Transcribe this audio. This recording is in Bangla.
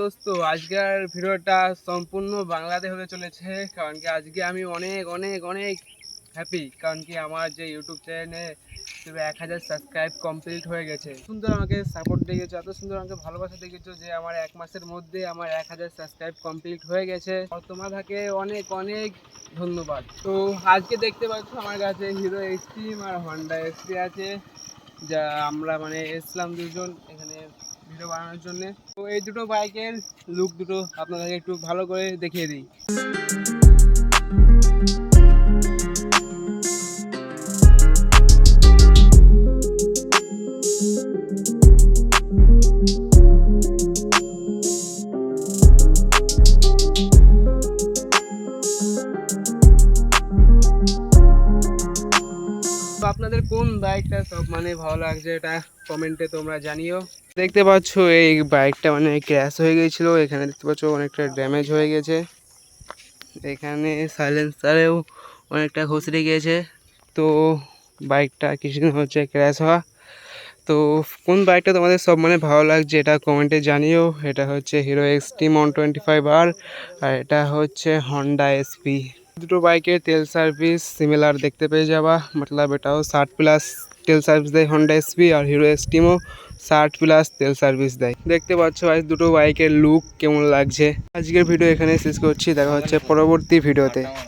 দোস্ত, আজকের ভিডিওটা সম্পূর্ণ বাংলাতে হতে চলেছে, কারণ কি আজকে আমি অনেক অনেক অনেক হ্যাপি কারণ কি আমার যে ইউটিউব চ্যানেলে এক হাজার সাবস্ক্রাইব কমপ্লিট হয়ে গেছে। সুন্দর আমাকে সাপোর্ট দিয়েছ এত সুন্দর আমাকে ভালোবাসা দিয়েছ যে আমার এক মাসের মধ্যে আমার এক হাজার সাবস্ক্রাইব কমপ্লিট হয়ে গেছে। তোমাদেরকে অনেক অনেক ধন্যবাদ। তো আজকে দেখতে পাচ্ছ আমার কাছে হিরো এক্সট্রিম আর হন্ডা এক্সট্রি আছে, যা আমরা মানে এসলাম দুজন, এখানে ভিডিও বানানোর জন্য। তো এই দুটো বাইকের লুক দুটো আপনাদেরকে একটু ভালো করে দেখিয়ে দিই। তো আপনাদের কোন বাইকটা সব মানে ভালো লাগছে এটা কমেন্টে তোমরা জানিও। দেখতে পাচ্ছ, এই বাইকটা মানে ক্র্যাশ হয়ে গিয়েছিল। এখানে দেখতে পাচ্ছ অনেকটা ড্যামেজ হয়ে গেছে। এখানে সাইলেন্সারেও অনেকটা ঘষড়ে গিয়েছে। তো বাইকটা কিছুদিন হচ্ছে ক্র্যাশ হওয়া। তো কোন বাইকটা তোমাদের সব মানে ভালো লাগছে এটা কমেন্টে জানিও। এটা হচ্ছে Hero X Xtreme one twenty five আর আর এটা হচ্ছে হন্ডা এসপি দুটো বাইকের তেল সার্ভিস সিমিলার দেখতে পেয়ে যাবা। মতলব এটাও ষাট প্লাস তেল সার্ভিস দেয় হন্ডা এসপি আর হিরো এক্সট্রিমও ষাট প্লাস তেল সার্ভিস দেয়। দেখতে পাচ্ছ ভাই দুটো বাইকের লুক কেমন লাগছে। আজকের ভিডিও এখানে শেষ করছি, দেখা হচ্ছে পরবর্তী ভিডিওতে